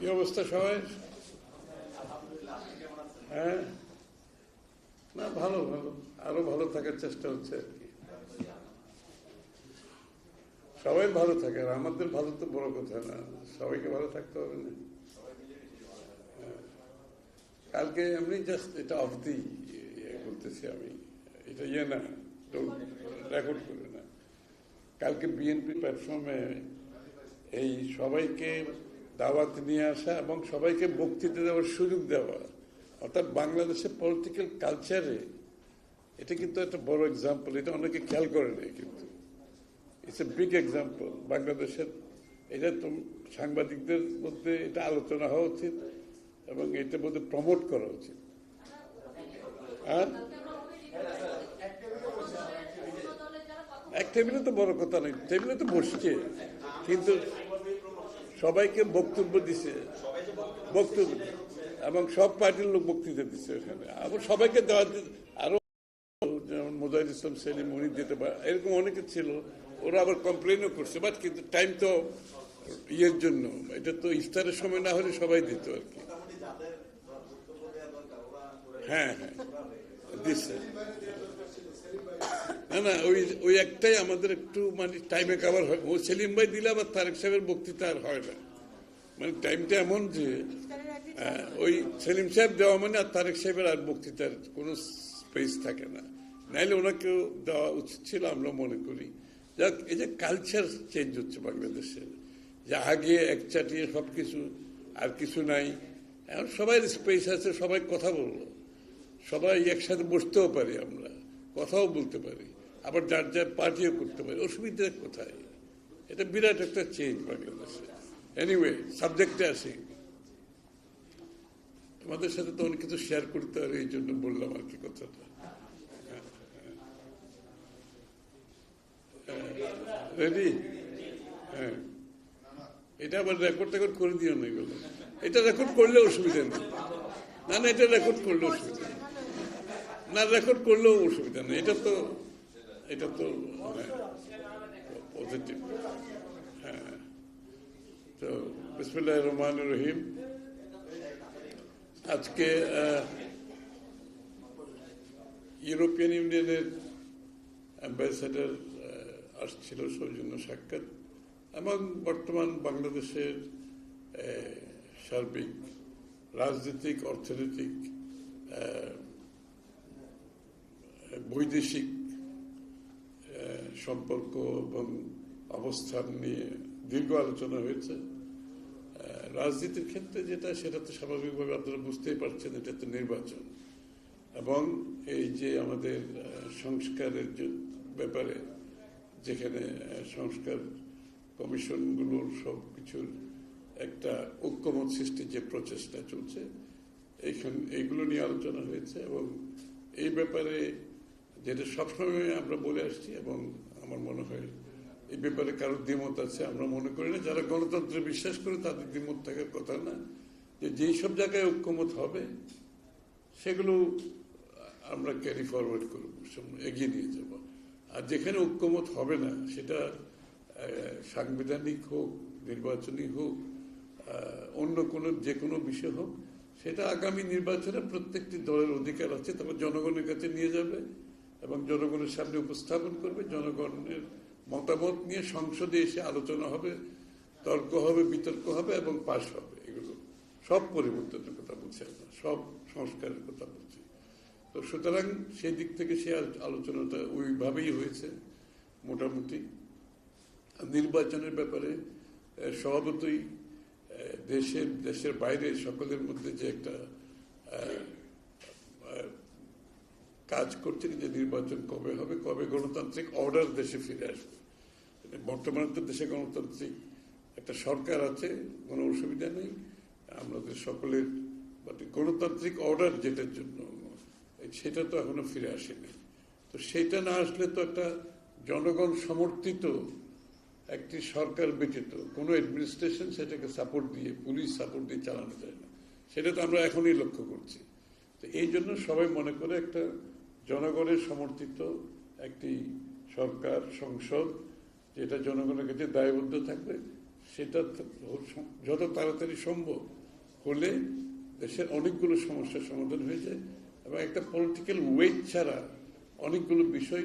কি অবস্থা সবাই? হ্যাঁ? না, ভালো ভালো। আরও ভালো থাকার চেষ্টা হচ্ছে আর কি। সবাই ভালো থাকে, আর আমাদের ভালো তো বড় কথা না। সবাইকে ভালো থাকতে হবে না। হ্যাঁ। কালকে এমনি জাস্ট এটা অফ দি বলতেছি আমি। এটা ইয়ে না রেকর্ড করে না। কালকে বিএনপি প্ল্যাটফর্মে এই সবাইকে দাওয়াত নিয়ে আসা এবং সবাইকে বক্তৃতা দেওয়ার সুযোগ দেওয়া। অর্থাৎ বাংলাদেশের পলিটিক্যাল কালচারে এটা কিন্তু একটা বড় এক্সাম্পল এটা অনেকে খেয়াল করে নেই কিন্তু। ইটস এ বিগ এক্সাম্পল বাংলাদেশের এটা তো সাংবাদিকদের মধ্যে এটা আলোচনা হওয়া উচিত এবং এটার মধ্যে প্রমোট করা উচিত। হ্যাঁ এক টেবিলে তো বড় কথা নেই টেবিলে তো বসছে। কিন্তু সবাইকে বক্তব্য দিছে। বক্তব্য এবং সব পার্টির লোক বক্তৃতা দিচ্ছে ওখানে। আবার সবাইকে দেওয়া আরও যেমন মোজাহিদ ইসলাম, সেলিম, উনি দিতে পারে, এরকম অনেকে ছিল। ওরা আবার কমপ্লেনও করছে বাট কিন্তু টাইম তো ইয়ের জন্য। এটা তো ইফতারের সময় না হলে সবাই দিত আর কি। হ্যাঁ হ্যাঁ দিচ্ছে না ওই ওই একটাই আমাদের একটু মানে টাইমে কাভার হয়। ও সেলিম ভাই দিলে আবার তারেক সাহেবের বক্তৃতা আর হয় না। মানে টাইমটা এমন যে ওই সেলিম সাহেব দেওয়া মানে আর তারেক সাহেবের আর বক্তৃতার কোনো স্পেস থাকে না। নাইলে ওনাকেও দেওয়া উচিত ছিল, আমরা মনে করি। যাক, এই যে কালচার চেঞ্জ হচ্ছে বাংলাদেশের যে আগে এক চাটিয়ে সব কিছু আর কিছু নাই, এখন সবাই স্পেস আছে, সবাই কথা বলল। সবাই একসাথে বসতেও পারি আমরা, কথাও বলতে পারি। আবার যার যার পার্টিও করতে পারে, অসুবিধা কোথায়? এটা বিরাট একটা চেঞ্জ বাংলাদেশে। এনিওয়ে সাবজেক্টে আসি তোমাদের সাথে তো অনেক কিছু শেয়ার করতে হবে, এই জন্য বললাম আর কি কথাটা। রেডি হ্যাঁ এটা আবার রেকর্ড টেকর্ড করে দিও না এগুলো। এটা রেকর্ড করলে অসুবিধা নেই। না না, এটা রেকর্ড করলে অসুবিধা নেই। না রেকর্ড করলেও অসুবিধা নেই। এটা তো এটা তো পজিটিভ হ্যাঁ। তো বিসমুল্লাহ রহমান রহিম। আজকে ইউরোপিয়ান ইউনিয়নের অ্যাম্বাসেডার আসছিল সৌজন্য সাক্ষাৎ। এবং বর্তমান বাংলাদেশের সার্বিক, রাজনৈতিক, অর্থনৈতিক বৈদেশিক সম্পর্ক এবং অবস্থান নিয়ে দীর্ঘ আলোচনা হয়েছে। রাজনীতির ক্ষেত্রে যেটা, সেটা তো স্বাভাবিকভাবে আপনারা বুঝতেই পারছেন, এটা তো নির্বাচন। এবং এই যে আমাদের সংস্কারের ব্যাপারে, যেখানে সংস্কার কমিশনগুলোর সব কিছুর একটা ঐক্যমত সৃষ্টির যে প্রচেষ্টা চলছে, এইখান, এইগুলো নিয়ে আলোচনা হয়েছে এবং এই ব্যাপারে যেটা সবসময় আমরা বলে আসছি এবং আমার মনে হয় এই ব্যাপারে কারও দ্বিমত আছে, আমরা মনে করি না। যারা গণতন্ত্রে বিশ্বাস করে তাদের দ্বিমত থাকার কথা না। যে যেই সব জায়গায় ঐক্যমত হবে, সেগুলো আমরা ক্যারি ফরওয়ার্ড করব এগিয়ে নিয়ে যাব। আর যেখানে ঐক্যমত হবে না, সেটা সাংবিধানিক হোক, নির্বাচনী হোক অন্য কোনো, যে কোনো বিষয় হোক, সেটা আগামী নির্বাচনে প্রত্যেকটি দলের অধিকার আছে, তবে জনগণের কাছে নিয়ে যাবে। এবং জনগণের সামনে উপস্থাপন করবে। জনগণের মতামত নিয়ে সংসদে এসে আলোচনা হবে, তর্ক হবে, বিতর্ক হবে এবং পাশ হবে। এগুলো সব পরিবর্তনের কথা বলছি আমরা, সব সংস্কারের কথা বলছি। তো সুতরাং সেই দিক থেকে সে আল- আলোচনাটা ওইভাবেই হয়েছে মোটামুটি। নির্বাচনের ব্যাপারে স্বভাবতই দেশের দেশের বাইরে সকলের মধ্যে যে একটা কাজ করছে যে নির্বাচন কবে হবে, কবে গণতান্ত্রিক অর্ডার দেশে ফিরে আসবে। মানে বর্তমানে তো দেশে গণতান্ত্রিক একটা সরকার আছে, কোনো অসুবিধা নেই। আমাদের সকলের মানে গণতান্ত্রিক অর্ডার যেটার জন্য, সেটা তো এখনও ফিরে আসেনি। তো সেটা না আসলে তো একটা জনগণ সমর্থিত একটি সরকার ব্যতীত কোনো অ্যাডমিনিস্ট্রেশন সেটাকে সাপোর্ট দিয়ে পুলিশ সাপোর্ট দিয়ে চালানো যায় না। সেটা তো আমরা এখনই লক্ষ্য করছি। তো এই জন্য সবাই মনে করে একটা জনগণের সমর্থিত একটি সরকার, সংসদ, যেটা জনগণের কাছে দায়বদ্ধ থাকবে, সেটা যত তাড়াতাড়ি সম্ভব হলে দেশের অনেকগুলো সমস্যার সমাধান হয়ে যায় এবং একটা পলিটিক্যাল ওয়েট ছাড়া অনেকগুলো বিষয়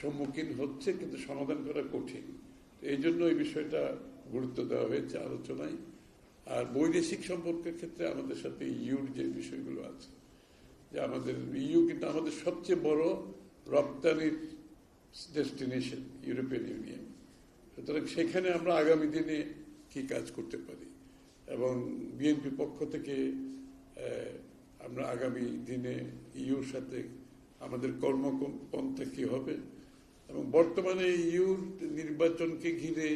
সম্মুখীন হচ্ছে, কিন্তু সমাধান করা কঠিন। এই জন্য এই বিষয়টা গুরুত্ব দেওয়া হয়েছে আলোচনায়। আর বৈদেশিক সম্পর্কের ক্ষেত্রে আমাদের সাথে ইউর যে বিষয়গুলো আছে যে আমাদের ইউ কিন্তু আমাদের সবচেয়ে বড় রপ্তানির ডেস্টিনেশন, ইউরোপিয়ান ইউনিয়ন। সুতরাং সেখানে আমরা আগামী দিনে কি কাজ করতে পারি? এবং বিএনপি পক্ষ থেকে আমরা আগামী দিনে ইউর সাথে আমাদের কর্মপন্থা কি হবে? এবং বর্তমানে ইউর নির্বাচনকে ঘিরে,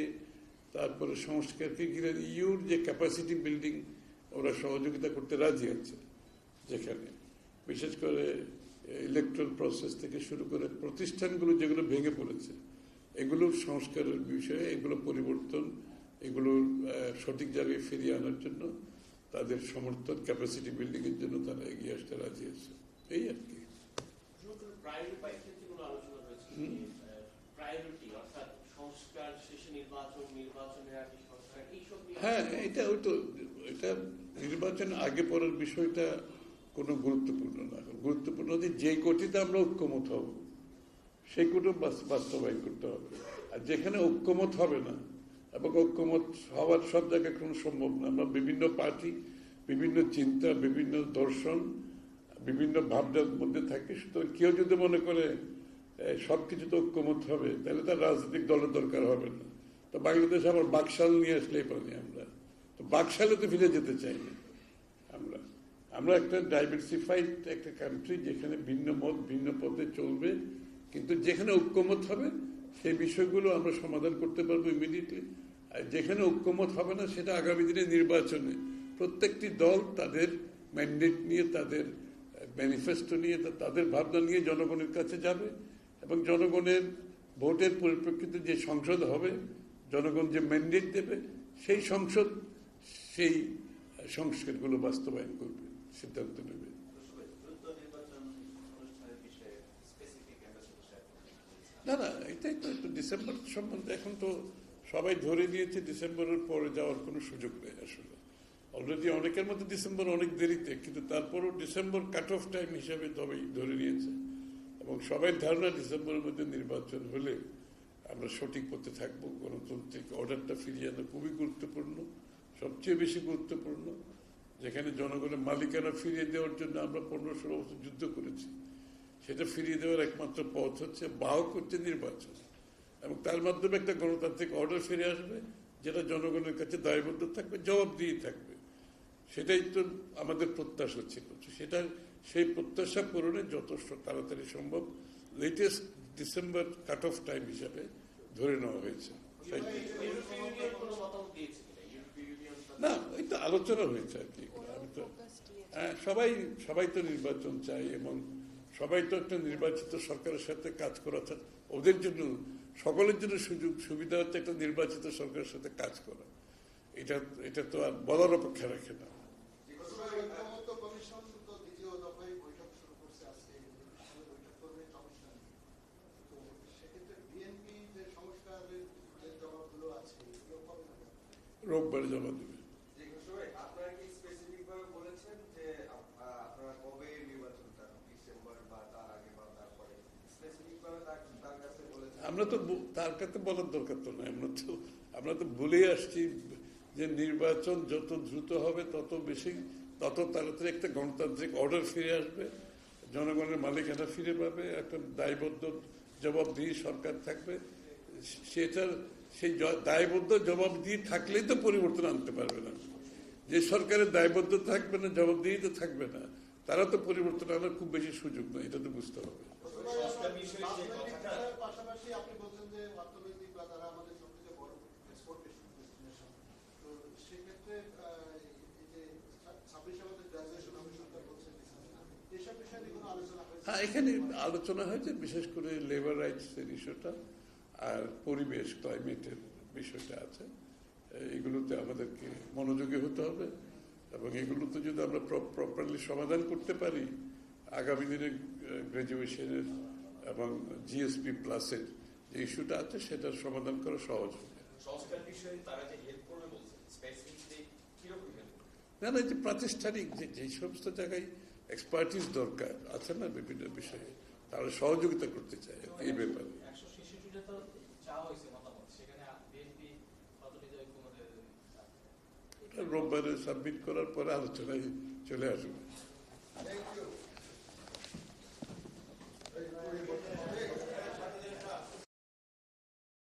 তারপরে সংস্কারকে ঘিরে ইউর যে ক্যাপাসিটি বিল্ডিং ওরা সহযোগিতা করতে রাজি আছে যেখানে। বিশেষ করে ইলেকট্রাল প্রসেস থেকে শুরু করে প্রতিষ্ঠানগুলো যেগুলো ভেঙে পড়েছে এগুলোর সংস্কারের বিষয়ে এগুলো পরিবর্তন এগুলোর সঠিক জায়গায় ফিরিয়ে আনার জন্য তাদের সমর্থন ক্যাপাসিটি বিল্ডিং এর জন্য তারা এগিয়ে আসতে রাজি আছে। এই আর কি। হ্যাঁ এটা ওই তো এটা নির্বাচন আগে পরের বিষয়টা কোনো গুরুত্বপূর্ণ না। গুরুত্বপূর্ণ যে যে কোটিতে আমরা ঐক্যমত হব, সেই কোটি বাস্তবায়ন করতে হবে। আর যেখানে ঐক্যমত হবে না, এবং ঐক্যমত হওয়ার সব জায়গায় কোনো সম্ভব না। আমরা বিভিন্ন পার্টি, বিভিন্ন চিন্তা, বিভিন্ন দর্শন, বিভিন্ন ভাবনার মধ্যে থাকি। সুতরাং কেউ যদি মনে করে সব কিছুতে ঐক্যমত হবে, তাহলে তার রাজনৈতিক দলের দরকার হবে না। তো বাংলাদেশে আবার বাকশাল নিয়ে আসলেই পারি আমরা। তো বাকশালে তো ফিরে যেতে চাই না। আমরা একটা ডাইভার্সিফাইড একটা কান্ট্রি যেখানে ভিন্ন মত, ভিন্ন পথে চলবে, কিন্তু যেখানে ঐক্যমত হবে, সেই বিষয়গুলো আমরা সমাধান করতে পারব ইমিডিয়েটলি আর যেখানে ঐক্যমত হবে না, সেটা আগামী দিনে নির্বাচনে। প্রত্যেকটি দল তাদের ম্যান্ডেট নিয়ে, তাদের ম্যানিফেস্টো নিয়ে তাদের ভাবনা নিয়ে জনগণের কাছে যাবে এবং জনগণের ভোটের পরিপ্রেক্ষিতে যে সংসদ হবে, জনগণ যে ম্যান্ডেট দেবে, সেই সংসদ, সেই সংস্কারগুলো বাস্তবায়ন করবে। সিদ্ধান্ত নেবে। না না, এটাই তো একটু ডিসেম্বর সম্বন্ধে এখন তো সবাই ধরে নিয়েছে ডিসেম্বরের পরে যাওয়ার কোনো সুযোগ নেই আসলে। অলরেডি অনেকের মধ্যে ডিসেম্বর অনেক দেরিতে, কিন্তু তারপরও ডিসেম্বর কাট অফ টাইম হিসাবে তবেই ধরে নিয়েছে। এবং সবাই ধারণা ডিসেম্বরের মধ্যে নির্বাচন হলে আমরা সঠিক পথে থাকব। গণতান্ত্রিক অর্ডারটা ফিরিয়ে আনা খুবই গুরুত্বপূর্ণ, সবচেয়ে বেশি গুরুত্বপূর্ণ। যেখানে জনগণের মালিকানা ফিরিয়ে দেওয়ার জন্য আমরা পনেরো ষোলো বছর যুদ্ধ করেছি, সেটা ফিরিয়ে দেওয়ার একমাত্র পথ হচ্ছে বাহক হচ্ছে নির্বাচন। এবং তার মাধ্যমে একটা গণতান্ত্রিক অর্ডার ফিরে আসবে, যেটা জনগণের কাছে দায়বদ্ধ থাকবে জবাব জবাবদিহি থাকবে। সেটাই তো আমাদের প্রত্যাশা ছিল। সেটা, সেই প্রত্যাশা পূরণে যথেষ্ট তাড়াতাড়ি সম্ভব। Latest December cut off time হিসাবে ধরে নেওয়া হয়েছে। না ওই তো আলোচনা হয়েছে আর কি। আমি তো হ্যাঁ সবাই সবাই তো নির্বাচন চাই এবং সবাই তো একটা নির্বাচিত সরকারের সাথে কাজ করা ওদের জন্য, সকলের জন্য সুযোগ, সুবিধা হচ্ছে একটা নির্বাচিত সরকারের সাথে কাজ করা। এটা এটা তো আর বলার অপেক্ষা রাখে না। ঐক্যমত্য জমা তো কবে নির্বাচনটা ডিসেম্বর বা তার আগে বা আমরা তো তার কাছে বলার দরকার তো নয় আমরা তো আমরা তো ভুলেই আসছি যে নির্বাচন যত দ্রুত হবে, তত বেশি, তত তাড়াতাড়ি একটা গণতান্ত্রিক অর্ডার ফিরে আসবে। জনগণের মালিকানা ফিরে পাবে, একটা দায়বদ্ধ জবাবদিহি সরকার থাকবে। সেটার সেই দায়বদ্ধ জবাবদিহি থাকলেই তো পরিবর্তন আনতে পারবে না। যে সরকারের দায়বদ্ধ থাকবে না জবাবদিহি তো থাকবে না। তারা তো পরিবর্তন আনার খুব বেশি সুযোগ নয় এটা তো বুঝতে হবে। হ্যাঁ এখানে আলোচনা হয়েছে বিশেষ করে লেবার রাইটস এর ইস্যুটা আর পরিবেশ ক্লাইমেটের বিষয়টা আছে। এগুলোতে আমাদেরকে মনোযোগী হতে হবে। এবং এগুলোতে যদি আমরা প্রপারলি সমাধান করতে পারি আগামী দিনে গ্রাজুয়েশনের এবং জিএসপি প্লাসের যে ইস্যুটা আছে সেটার সমাধান করা সহজ হবে? না না এই যে প্রাতিষ্ঠানিক যে যে সমস্ত জায়গায় এক্সপার্টিস দরকার আছে না বিভিন্ন বিষয়ে তারা সহযোগিতা করতে চায় এই ব্যাপারে একশো ছেষট্টিটা তো চাওয়া হয়েছে মতামত সেখানে বিএনপি কতটি ঐক্যমতের ওটা রোববারে সাবমিট করার পরে আলোচনায় চলে আসবে Thank you.